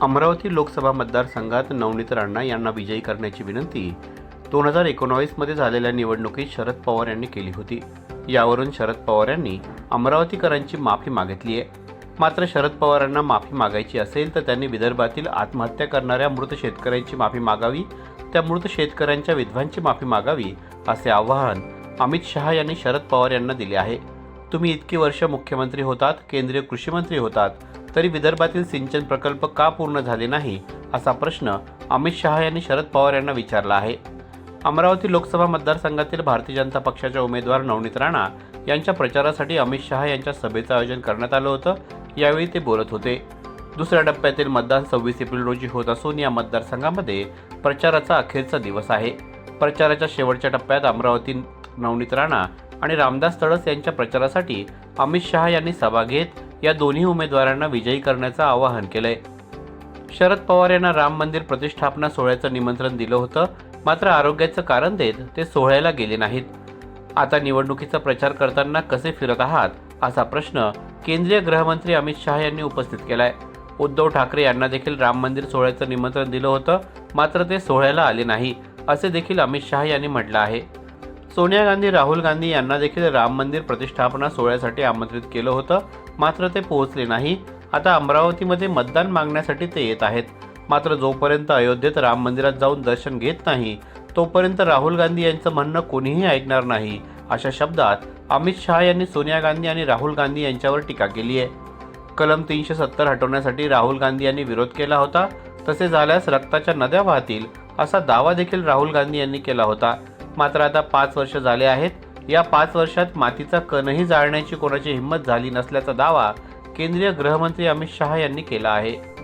अमरावती लोकसभा मतदारसंघात नवनीत राणा यांना विजयी करण्याची विनंती दोन हजार एकोणावीसमध्ये झालेल्या निवडणुकीत शरद पवार यांनी केली होती. यावरून शरद पवार यांनी अमरावतीकरांची माफी मागितली आहे. मात्र शरद पवारांना माफी मागायची असेल तर त्यांनी विदर्भातील आत्महत्या करणाऱ्या मृत शेतकऱ्यांची माफी मागावी त्या मृत शेतकऱ्यांच्या विधवांची माफी मागावी असे आवाहन अमित शहा यांनी शरद पवार यांना दिले आहे. तुम्ही इतकी वर्ष मुख्यमंत्री होतात केंद्रीय कृषीमंत्री होतात तरी विदर्भातील सिंचन प्रकल्प का पूर्ण झाले नाही असा प्रश्न अमित शहा यांनी शरद पवार यांना विचारला आहे. अमरावती लोकसभा मतदारसंघातील भारतीय जनता पक्षाच्या उमेदवार नवनीत राणा यांच्या प्रचारासाठी अमित शहा यांच्या सभेचं आयोजन करण्यात आलं होतं यावेळी ते बोलत होते. दुसऱ्या टप्प्यातील मतदान सव्वीस एप्रिल रोजी होत असून या मतदारसंघामध्ये प्रचाराचा अखेरचा दिवस आहे. प्रचाराच्या शेवटच्या टप्प्यात अमरावती नवनीत राणा आणि रामदास तडस यांच्या प्रचारासाठी अमित शहा यांनी सभा घेत या दोन्ही उमेदवारांना विजयी करण्याचं आवाहन केलंय. शरद पवार यांना राम मंदिर प्रतिष्ठापना सोहळ्याचं निमंत्रण दिलं होतं मात्र आरोग्याचं कारण देत ते सोहळ्याला गेले नाहीत. आता निवडणुकीचा प्रचार करताना कसे फिरत आहात असा प्रश्न केंद्रीय गृहमंत्री अमित शहा यांनी उपस्थित केलाय. उद्धव ठाकरे यांना देखील राम मंदिर सोहळ्याचं निमंत्रण दिलं होतं मात्र ते सोहळ्याला आले नाही असे देखील अमित शहा यांनी म्हटलं आहे. सोनिया गांधी राहुल गांधी यांना देखील राम मंदिर प्रतिष्ठापना सोहळ्यासाठी आमंत्रित केलं होतं. मात्र ते पोहोचले नाही. आता अमरावतीमध्ये मतदान मागण्यासाठी ते येत आहेत. मात्र जोपर्यंत अयोध्येत राम मंदिरात जाऊन दर्शन घेत नाही तोपर्यंत राहुल गांधी यांचं म्हणणं कोणीही ऐकणार नाही अशा शब्दात अमित शहा यांनी सोनिया गांधी आणि राहुल गांधी यांच्यावर टीका केली आहे. कलम तीनशे सत्तर हटवण्यासाठी राहुल गांधी यांनी विरोध केला होता तसे झाल्यास रक्ताच्या नद्या वाहतील असा दावा देखील राहुल गांधी यांनी केला होता. मात्र आता पाच वर्ष झाले आहेत. या पाच वर्षात मातीचा कणही जाळण्याची कोणाची हिंमत झाली नसल्याचा दावा केंद्रीय गृहमंत्री अमित शहा यांनी केला आहे.